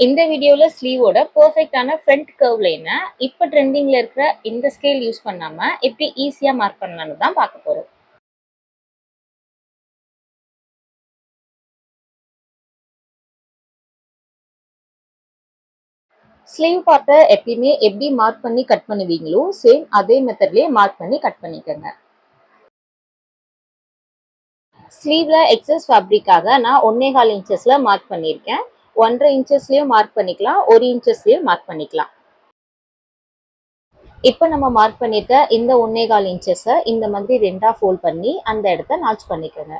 இந்த வீடியோவில் ஸ்லீவோட பர்ஃபெக்டான ஃப்ரண்ட் கர்வ் லைனை இப்போ ட்ரெண்டிங்கில் இருக்கிற இந்த ஸ்கேல் யூஸ் பண்ணாமல் எப்படி ஈஸியாக மார்க் பண்ணலான்னு தான் பார்க்க போகிறோம் ஸ்லீவ் பார்ட்டை எப்பயுமே எப்படி மார்க் பண்ணி கட் பண்ணுவீங்களோ சேம் அதே மெத்தட்லேயே மார்க் பண்ணி கட் பண்ணிக்கோங்க. ஸ்லீவ்ல எக்ஸஸ் ஃபேப்ரிக்காக நான் ஒன்னே கால் இன்ச்சஸில் மார்க் பண்ணியிருக்கேன். ஒன்றரை இன்ச்சஸ்லேயும் மார்க் பண்ணிக்கலாம் ஒரு இன்ச்சஸ்லேயும் மார்க் பண்ணிக்கலாம். இப்போ நம்ம மார்க் பண்ணியிருக்க இந்த ஒன்னே கால் இன்ச்சஸை இந்த மாதிரி ரெண்டாக ஃபோல்ட் பண்ணி அந்த இடத்த நாச் பண்ணிக்கோங்க.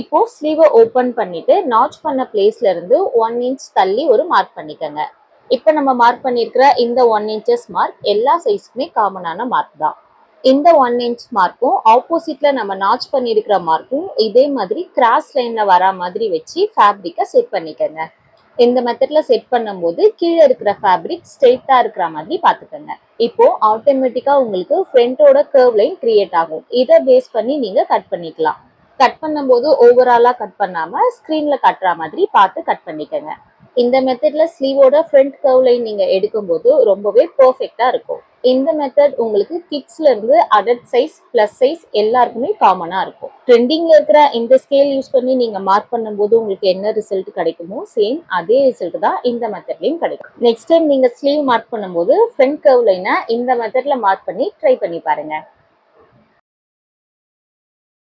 இப்போ ஸ்லீவை ஓப்பன் பண்ணிட்டு நாச் பண்ண பிளேஸ்ல இருந்து ஒன் இன்ச் தள்ளி ஒரு மார்க் பண்ணிக்கோங்க. இப்போ நம்ம மார்க் பண்ணியிருக்கிற இந்த ஒன் இன்ச்சஸ் மார்க் எல்லா சைஸ்க்குமே காமனான மார்க் தான். இந்த ஒன் இன்ச் மார்க்கும் ஆப்போசிட்ல நம்ம நாச் பண்ணியிருக்கிற மார்க்கும் இதே மாதிரி கிராஸ் லைன்ல வரா மாதிரி வச்சு ஃபேப்ரிக்கை செட் பண்ணிக்கோங்க. இந்த மெத்தட்ல செட் பண்ணும்போது கீழே இருக்கிற ஃபேப்ரிக் ஸ்ட்ரெயிட்டா இருக்கிற மாதிரி பார்த்துக்கோங்க. இப்போ ஆட்டோமேட்டிக்கா உங்களுக்கு ஃப்ரண்டோட கர்வ் லைன் கிரியேட் ஆகும். இதை பேஸ் பண்ணி நீங்க கட் பண்ணிக்கலாம். கட் பண்ணும்போது ஓவராலா கட் பண்ணாம ஸ்க்ரீனில் கட்டுற மாதிரி பார்த்து கட் பண்ணிக்கோங்க. இந்த மெத்தட்ல ஸ்லீவோட ஃப்ரண்ட் கர்வ் லைன் நீங்க எடுக்கும்போது ரொம்பவே பர்ஃபெக்டா இருக்கும். இந்த மெத்தட் உங்களுக்கு கிட்ஸ்ல இருந்து அடல்ட் சைஸ் பிளஸ் சைஸ் எல்லாருக்குமே காமனா இருக்கும். ட்ரெண்டிங்ல இருக்கிற இந்த ஸ்கேல் யூஸ் பண்ணி நீங்க மார்க் பண்ணும்போது உங்களுக்கு என்ன ரிசல்ட் கிடைக்குமோ சேம் அதே ரிசல்ட் தான் இந்த மெத்தட்லயும் கிடைக்கும். நெக்ஸ்ட் டைம் நீங்க ஸ்லீவ் மார்க் பண்ணும்போது ஃப்ரண்ட் கர்வ் லைனை இந்த மெத்தட்ல மார்க் பண்ணி ட்ரை பண்ணி பாருங்க.